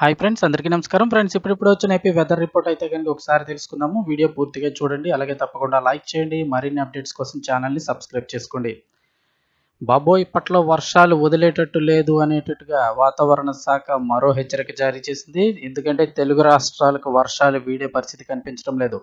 Hi friends అందరికీ నమస్కారం. Friends ఇప్పుడు ఇప్పుడు వచ్చిన ఏపీ వెదర్ రిపోర్ట్ అయితే కనుక ఒకసారి తెలుసుకుందాము. వీడియో పూర్తిగా చూడండి అలాగే తప్పకుండా లైక్ చేయండి మరిన్ని అప్డేట్స్ కోసం ఛానల్ని సబ్స్క్రైబ్ చేసుకోండి. బాబోయ్ ఇప్పట్లో వర్షాలు వదిలేటట్టు లేదు అనేటట్టుగా వాతావరణ శాఖ మరో హెచ్చరిక జారీ చేసింది. ఎందుకంటే తెలుగు రాష్ట్రాలకు వర్షాలు వీడే పరిస్థితి కనిపించడం లేదు.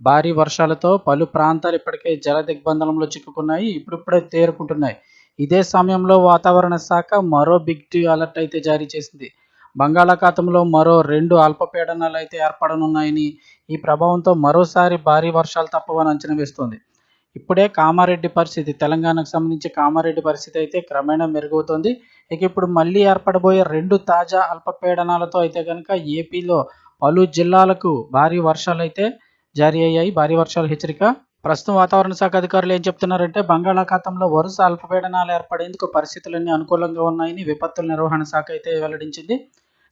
భారీ వర్షాలతో పలు ప్రాంతాలు ఇప్పటికే జల దిగ్బంధనంలో చిక్కుకున్నాయి ఇప్పుడిప్పుడే తేరుకుంటున్నాయి. ఇదే సమయంలో వాతావరణ శాఖ మరో బిగ్ అలర్ట్ అయితే జారీ చేసింది. బంగాళాఖాతంలో మరో రెండు అల్పపీడనాలు అయితే ఏర్పడనున్నాయని ఈ ప్రభావంతో మరోసారి భారీ వర్షాలు తప్పవని అంచనా వేస్తోంది. ఇప్పుడే కామారెడ్డి పరిస్థితి తెలంగాణకు సంబంధించి కామారెడ్డి పరిస్థితి అయితే క్రమేణా మెరుగవుతోంది. ఇక ఇప్పుడు మళ్ళీ ఏర్పడబోయే రెండు తాజా అల్పపీడనాలతో అయితే కనుక ఏపీలో పలు జిల్లాలకు భారీ వర్షాలు అయితే జారీ అయ్యాయి. భారీ వర్షాల హెచ్చరిక ప్రస్తుతం వాతావరణ శాఖ అధికారులు ఏం చెప్తున్నారంటే బంగాళాఖాతంలో వరుస అల్పపీడనాలు ఏర్పడేందుకు పరిస్థితులన్నీ అనుకూలంగా ఉన్నాయని విపత్తుల నిర్వహణ శాఖ అయితే వెల్లడించింది.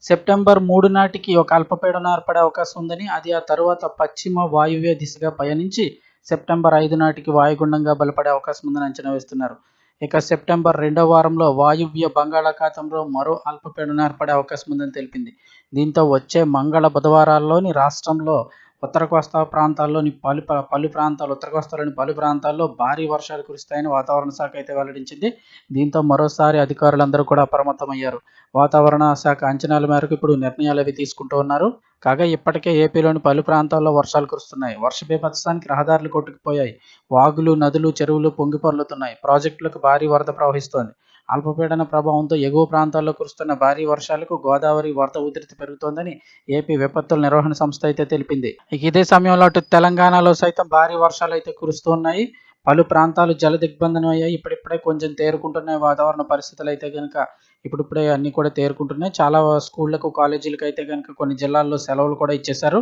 సెప్టెంబర్ మూడు నాటికి ఒక అల్పపీడనం ఏర్పడే అవకాశం ఉందని అది ఆ తరువాత పశ్చిమ వాయువ్య దిశగా పయనించి సెప్టెంబర్ ఐదు నాటికి వాయుగుండంగా బలపడే అవకాశం ఉందని అంచనా వేస్తున్నారు. ఇక సెప్టెంబర్ రెండవ వారంలో వాయువ్య బంగాళాఖాతంలో మరో అల్పపీడనం ఏర్పడే అవకాశం ఉందని తెలిపింది. దీంతో వచ్చే మంగళ బుధవారాల్లోని రాష్ట్రంలో ఉత్తర కోస్తా ప్రాంతాల్లోని పలు పలు ప్రాంతాలు ఉత్తర కోస్తాలోని పలు ప్రాంతాల్లో భారీ వర్షాలు కురుస్తాయని వాతావరణ శాఖ అయితే వెల్లడించింది. దీంతో మరోసారి అధికారులందరూ కూడా అప్రమత్తమయ్యారు. వాతావరణ శాఖ అంచనాల మేరకు ఇప్పుడు నిర్ణయాలు అవి తీసుకుంటూ ఉన్నారు. కాగా ఇప్పటికే ఏపీలోని పలు ప్రాంతాల్లో వర్షాలు కురుస్తున్నాయి. వర్ష బీభత్సానికి రహదారులు కొట్టుకుపోయాయి. వాగులు నదులు చెరువులు పొంగి పొర్లుతున్నాయి ప్రాజెక్టులకు భారీ వరద ప్రవహిస్తోంది. అల్పపీడన ప్రభావంతో ఎగువ ప్రాంతాల్లో కురుస్తున్న భారీ వర్షాలకు గోదావరి వరద ఉధృతి పెరుగుతోందని ఏపీ విపత్తుల నిర్వహణ సంస్థ అయితే తెలిపింది. ఇదే సమయంలో అటు తెలంగాణలో సైతం భారీ వర్షాలు అయితే కురుస్తున్నాయి పలు ప్రాంతాలు జల దిగ్బంధనం అయ్యాయి. ఇప్పుడిప్పుడే కొంచెం తేరుకుంటున్నాయి వాతావరణ పరిస్థితులు అయితే కనుక ఇప్పుడిప్పుడే అన్నీ కూడా తేరుకుంటున్నాయి. చాలా స్కూళ్ళకు కాలేజీలకు అయితే కనుక కొన్ని జిల్లాల్లో సెలవులు కూడా ఇచ్చేశారు.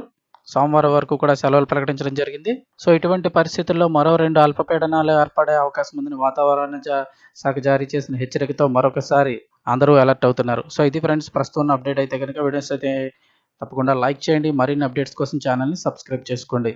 సోమవారం వరకు కూడా సెలవులు ప్రకటించడం జరిగింది. సో ఇటువంటి పరిస్థితుల్లో మరో రెండు అల్పపీడనాలు ఏర్పడే అవకాశం ఉందని వాతావరణ శాఖ జారీ చేసిన హెచ్చరికతో మరొకసారి అందరూ అలర్ట్ అవుతున్నారు. సో ఇది ఫ్రెండ్స్ ప్రస్తుతం ఉన్న అప్డేట్ అయితే కనుక వీడియోస్ అయితే తప్పకుండా లైక్ చేయండి. మరిన్ని అప్డేట్స్ కోసం ఛానల్ని సబ్స్క్రైబ్ చేసుకోండి.